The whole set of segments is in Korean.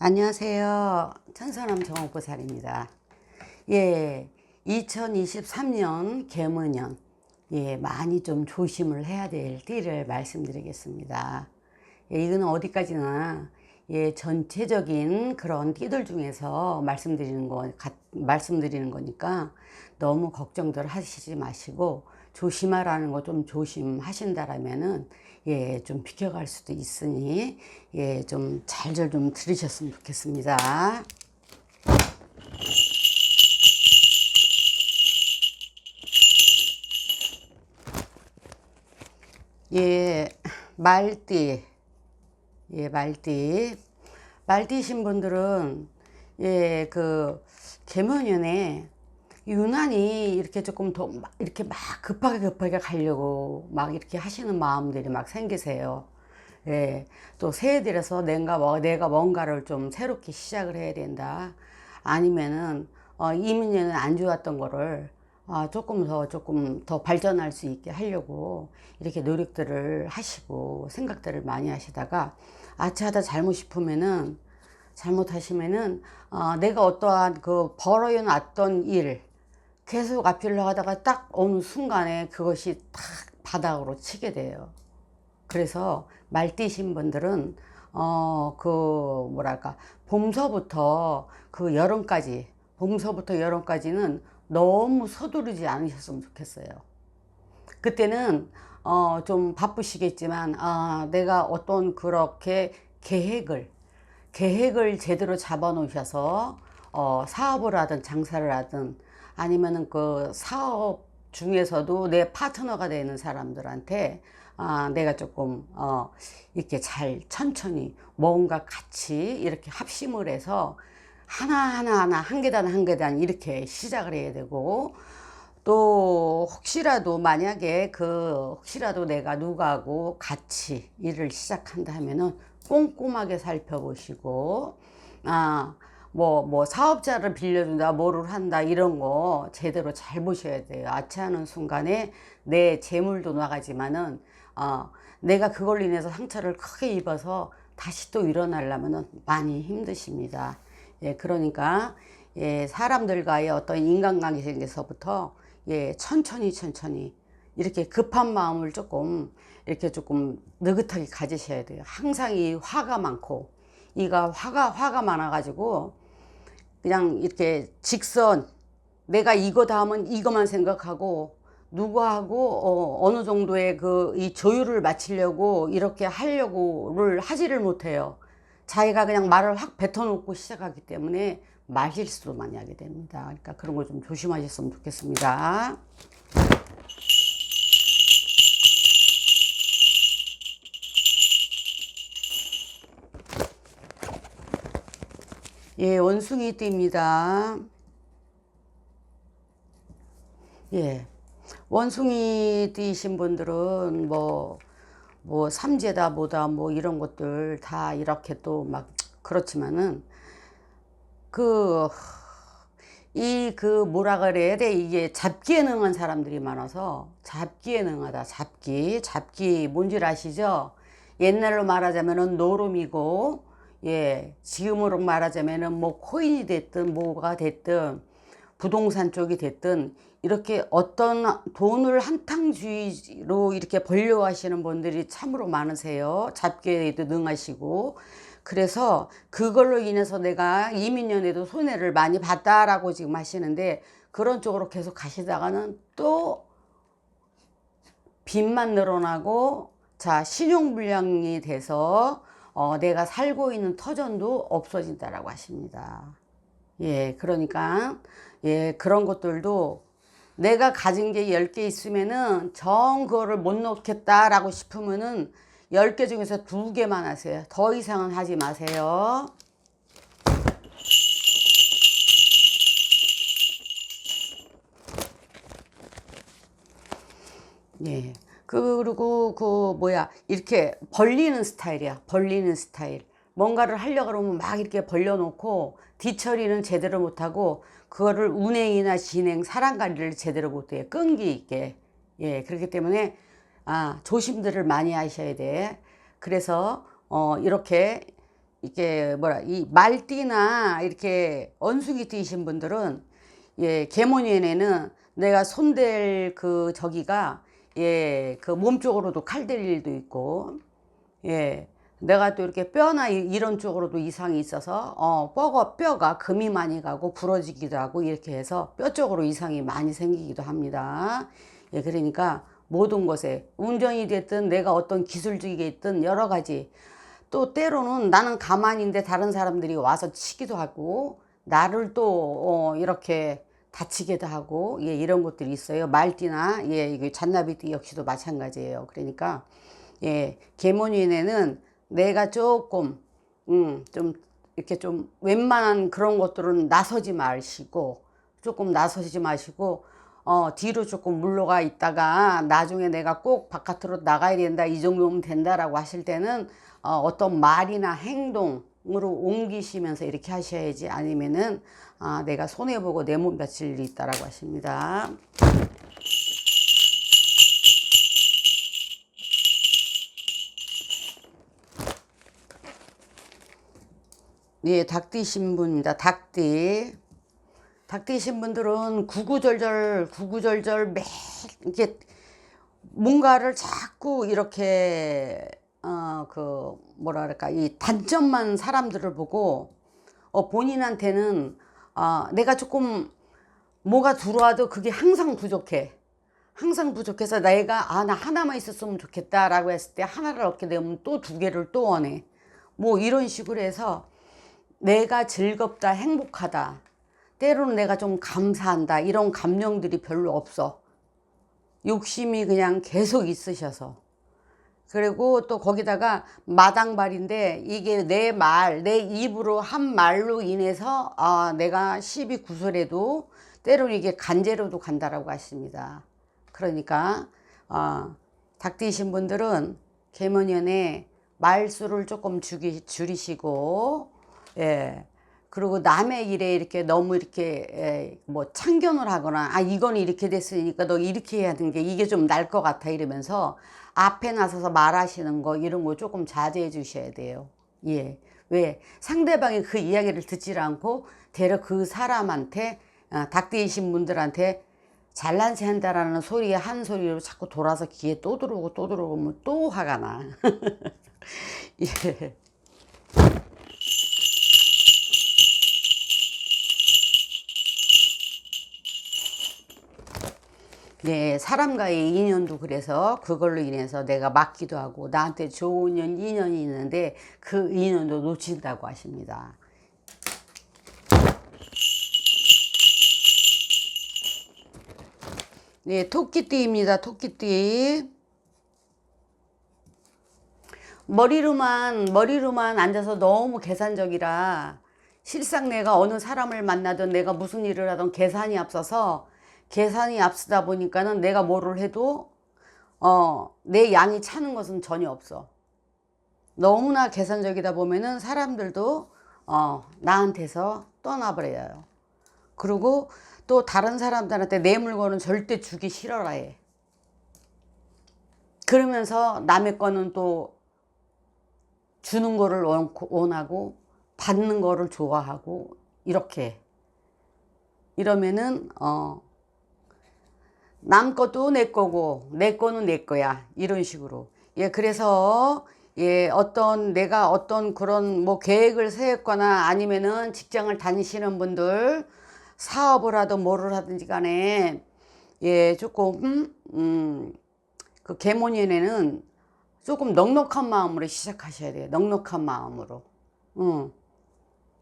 안녕하세요. 천선함 정옥보살입니다. 예, 2023년 개문년, 예, 많이 좀 조심을 해야 될 띠를 말씀드리겠습니다. 예, 이거는 어디까지나 예, 전체적인 그런 띠들 중에서 말씀드리는 거, 가- 말씀드리는 거니까 너무 걱정들 하시지 마시고 조심하라는 거 좀 조심하신다라면은 예, 좀 비켜갈 수도 있으니 예, 좀 잘들 좀 들으셨으면 좋겠습니다. 예, 말띠. 예, 말띠. 말띠신 분들은, 예, 그, 개면연에 유난히 이렇게 조금 더, 막 이렇게 막 급하게 급하게 가려고 막 이렇게 하시는 마음들이 막 생기세요. 예, 또 새해 들어서 내가, 뭐, 내가 뭔가를 좀 새롭게 시작을 해야 된다. 아니면은, 어, 이민년은 안 좋았던 거를 아, 조금 더 조금 더 발전할 수 있게 하려고 이렇게 노력들을 하시고 생각들을 많이 하시다가 아차하다 잘못 싶으면은 잘못하시면은 어, 내가 어떠한 그 벌어여 놨던 일 계속 앞일로 하다가 딱 어느 순간에 그것이 탁 바닥으로 치게 돼요. 그래서 말띠신 분들은 어 그 뭐랄까 봄서부터 그 여름까지 봄서부터 여름까지는 너무 서두르지 않으셨으면 좋겠어요. 그때는 어 좀 바쁘시겠지만 아 내가 어떤 그렇게 계획을 계획을 제대로 잡아 놓으셔서 어 사업을 하든 장사를 하든 아니면은 그 사업 중에서도 내 파트너가 되는 사람들한테 아, 내가 조금, 어, 이렇게 잘 천천히 뭔가 같이 이렇게 합심을 해서 하나하나 하나, 한 계단 한 계단 이렇게 시작을 해야 되고 또 혹시라도 만약에 그 혹시라도 내가 누구하고 같이 일을 시작한다 하면은 꼼꼼하게 살펴보시고 아, 뭐, 뭐, 사업자를 빌려준다, 뭐를 한다, 이런 거 제대로 잘 보셔야 돼요. 아차하는 순간에 내 재물도 나가지만은, 어, 내가 그걸로 인해서 상처를 크게 입어서 다시 또 일어나려면은 많이 힘드십니다. 예, 그러니까, 예, 사람들과의 어떤 인간관계에서부터, 예, 천천히 천천히, 이렇게 급한 마음을 조금, 이렇게 조금 느긋하게 가지셔야 돼요. 항상 이 화가 많고, 이가 화가 화가 많아가지고 그냥 이렇게 직선 내가 이거 다 하면 이것만 생각하고 누구하고 어, 느 정도의 그 이 조율을 맞추려고 이렇게 하려고를 하지를 못해요. 자기가 그냥 말을 확 뱉어놓고 시작하기 때문에 말실수로 많이 하게 됩니다. 그러니까 그런 걸 좀 조심하셨으면 좋겠습니다. 예, 원숭이 띠입니다. 예. 원숭이 띠신 분들은 뭐, 뭐, 삼재다, 뭐다, 뭐, 이런 것들 다 이렇게 또 막, 그렇지만은, 그, 이, 그, 뭐라 그래야 돼? 이게 잡기에 능한 사람들이 많아서, 잡기에 능하다, 잡기. 잡기, 뭔지 아시죠? 옛날로 말하자면은 노름이고, 예, 지금으로 말하자면은 뭐 코인이 됐든 뭐가 됐든 부동산 쪽이 됐든 이렇게 어떤 돈을 한탕주의로 이렇게 벌려 하시는 분들이 참으로 많으세요. 잡기에도 능하시고. 그래서 그걸로 인해서 내가 이민년에도 손해를 많이 봤다라고 지금 하시는데 그런 쪽으로 계속 가시다가는 또 빚만 늘어나고 자 신용불량이 돼서 어, 내가 살고 있는 터전도 없어진다라고 하십니다. 예, 그러니까 예 그런 것들도 내가 가진 게 10개 있으면은 정 그거를 못 놓겠다라고 싶으면은 10개 중에서 두 개만 하세요. 더 이상은 하지 마세요. 예. 그리고 그 뭐야 이렇게 벌리는 스타일이야. 벌리는 스타일. 뭔가를 하려 그러면 막 이렇게 벌려놓고 뒤처리는 제대로 못하고 그거를 운행이나 진행, 사람 관리를 제대로 못해. 끈기 있게. 예, 그렇기 때문에 아 조심들을 많이 하셔야 돼. 그래서 어 이렇게 이게 뭐라 이 말띠나 이렇게 원숭이 띠신 분들은 예 개모니에는 내가 손댈 그 저기가 예 그 몸 쪽으로도 칼댈 일도 있고 예 내가 또 이렇게 뼈나 이- 이런 쪽으로도 이상이 있어서 어 뼈가 뼈가 금이 많이 가고 부러지기도 하고 이렇게 해서 뼈 쪽으로 이상이 많이 생기기도 합니다. 예 그러니까 모든 것에 운전이 됐든 내가 어떤 기술직에 있든 여러 가지 또 때로는 나는 가만히인데 다른 사람들이 와서 치기도 하고 나를 또 어, 이렇게 다치게도 하고 예, 이런 것들이 있어요. 말띠나 예, 잔나비띠 역시도 마찬가지예요. 그러니까 예, 개모니에는 내가 조금 음, 좀 이렇게 좀 웬만한 그런 것들은 나서지 마시고 조금 나서지 마시고 어, 뒤로 조금 물러가 있다가 나중에 내가 꼭 바깥으로 나가야 된다 이 정도면 된다라고 하실 때는 어, 어떤 말이나 행동 으로 옮기시면서 이렇게 하셔야지 아니면은 아, 내가 손해보고 내 몸 다칠 일이 있다라고 하십니다. 예, 닭띠 신분입니다. 닭띠. 닭띠신 분들은 구구절절 구구절절 매 이렇게 뭔가를 자꾸 이렇게 어그 그럴까 이 단점만 사람들을 보고 어 본인한테는 어 내가 조금 뭐가 들어와도 그게 항상 부족해. 항상 부족해서 내가 아 나 하나만 있었으면 좋겠다라고 했을 때 하나를 얻게 되면 또 두 개를 또 원해. 뭐 이런 식으로 해서 내가 즐겁다, 행복하다. 때로는 내가 좀 감사한다. 이런 감정들이 별로 없어. 욕심이 그냥 계속 있으셔서. 그리고 또 거기다가 마당발인데 이게 내 말, 내 입으로 한 말로 인해서 아, 내가 시비 구설해도 때로는 이게 간제로도 간다라고 하십니다. 그러니까 어, 닭띠신 분들은 개면연에 말수를 조금 줄이, 줄이시고 예. 그리고 남의 일에 이렇게 너무 이렇게 에, 뭐 참견을 하거나 아 이거는 이렇게 됐으니까 너 이렇게 해야 하는 게 이게 좀 날 것 같아 이러면서 앞에 나서서 말하시는 거 이런 거 조금 자제해 주셔야 돼요. 예. 왜 상대방이 그 이야기를 듣질 않고 대려 그 사람한테 어, 닭띠이신 분들한테 잘난 체 한다라는 소리에 한 소리로 자꾸 돌아서 귀에 또 들어오고 또 들어오면 또 화가 나. 예. 네, 사람과의 인연도 그래서 그걸로 인해서 내가 맞기도 하고 나한테 좋은 년, 인연이 있는데 그 인연도 놓친다고 하십니다. 네, 토끼띠입니다. 토끼띠. 머리로만 머리로만 앉아서 너무 계산적이라 실상 내가 어느 사람을 만나든 내가 무슨 일을 하든 계산이 앞서서 계산이 앞서다 보니까는 내가 뭐를 해도 어, 내 양이 차는 것은 전혀 없어. 너무나 계산적이다 보면은 사람들도 어, 나한테서 떠나버려요. 그리고 또 다른 사람들한테 내 물건은 절대 주기 싫어라 해. 그러면서 남의 거는 또 주는 거를 원- 원하고 받는 거를 좋아하고 이렇게 이러면은 어, 남 것도 내 거고 내 거는 내 거야. 이런 식으로. 예 그래서 예 어떤 내가 어떤 그런 뭐 계획을 세웠거나 아니면은 직장을 다니시는 분들 사업을 하든 뭐를 하든지 간에 예 조금 음그 개모년에는 조금 넉넉한 마음으로 시작하셔야 돼요. 넉넉한 마음으로. 응.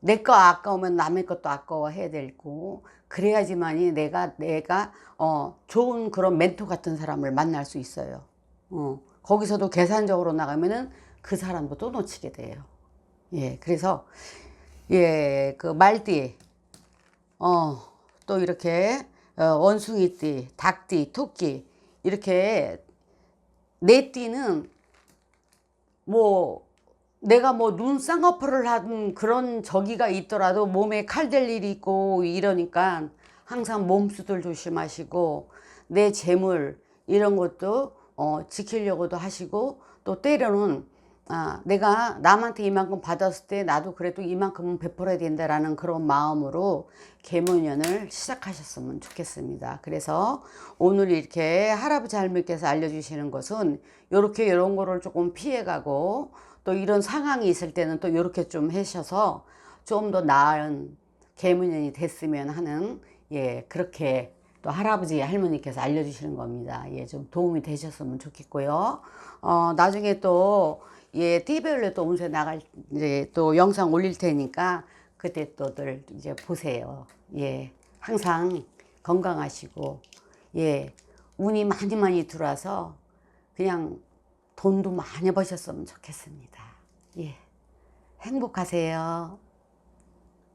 내 거 아까우면 남의 것도 아까워해야 되고 그래야지만이 내가 내가 어 좋은 그런 멘토 같은 사람을 만날 수 있어요. 어 거기서도 계산적으로 나가면은 그 사람도 또 놓치게 돼요. 예, 그래서 예, 그 말띠 어 또 이렇게 어, 원숭이띠, 닭띠, 토끼 이렇게 네 띠는 뭐 내가 뭐 눈 쌍꺼풀을 하든 그런 저기가 있더라도 몸에 칼댈 일이 있고 이러니까 항상 몸수들 조심하시고 내 재물 이런 것도 어, 지키려고도 하시고 또 때로는 아, 내가 남한테 이만큼 받았을 때 나도 그래도 이만큼은 베풀어야 된다라는 그런 마음으로 개문연을 시작하셨으면 좋겠습니다. 그래서 오늘 이렇게 할아버지 할머니께서 알려주시는 것은 이렇게 이런 거를 조금 피해가고 또 이런 상황이 있을 때는 또 이렇게 좀 하셔서 좀 더 나은 개문연이 됐으면 하는 예 그렇게 또 할아버지 할머니께서 알려주시는 겁니다. 예 좀 도움이 되셨으면 좋겠고요. 어 나중에 또 예, 띠별로 또 운세 나갈 이제 또 영상 올릴 테니까 그때 또들 이제 보세요. 예, 항상 건강하시고 예, 운이 많이 많이 들어와서 그냥 돈도 많이 버셨으면 좋겠습니다. 예, 행복하세요.